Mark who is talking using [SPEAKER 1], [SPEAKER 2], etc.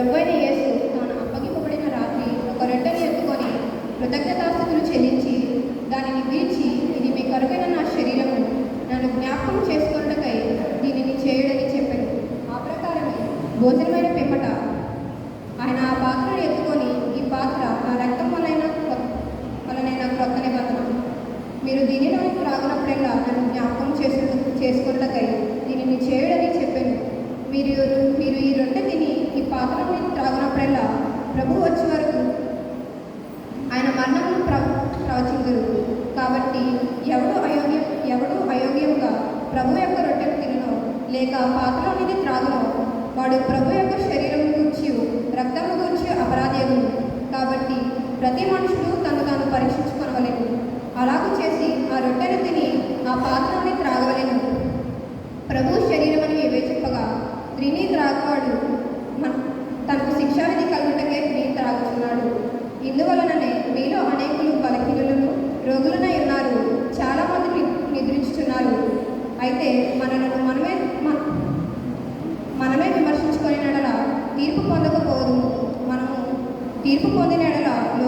[SPEAKER 1] ప్రభువైన యేసు తాను అప్పగింపబడిన రాత్రి ఒక రొట్టెని ఎత్తుకొని కృతజ్ఞతాస్థుతులు చెల్లించి దానిని విరిచి ఇది మీ కొరకైన నా శరీరము. నన్ను జ్ఞాపకం చేసుకున్నకై దీనిని చేయడని చెప్పాను. ఆ ప్రకారమే భోజనమైన పిమ్మట ఆయన ఆ పాత్రను ఎత్తుకొని ఈ పాత్ర నా రక్తం వలన వలనైన క్రొత్త నిబంధన మీరు దీనిలో త్రాగినప్పుడల్లా నన్ను జ్ఞాపకం చేసు చేసుకున్నకై దీనిని చేయడని చెప్పాను. మీరు మీరు ఈ రెండు తిని ఈ పాత్రను త్రాగినప్పుడల్లా ప్రభు వచ్చే వరకు ఆయన మరణమును ప్ర ప్రవచించరు కాబట్టి ఎవడు అయోగ్యం ఎవడు అయోగ్యంగా ప్రభు యొక్క రొట్టెను తినను లేక పాత్రలోనిది త్రాగును. వాడు ప్రభు యొక్క శరీరం గురించి రక్తము గురించి అపరాధేదు కాబట్టి ప్రతి మనుషుడు తను తాను పరీక్షించుకొనవలేను. అలాగ చేసి ఆ రొట్టెను తిని ఆ పాత్రని త్రాగవలేను. ప్రభు అని వివేచింపగా స్త్రీని త్రాగువాడు మన తనకు శిక్షావిధి కలుగుటకే త్రీ త్రాగుతున్నాడు ఇందువలననే మీలో అనేకులు బలహీనులను రోగులనై ఉన్నారు. చాలా మంది అయితే People wanting it at.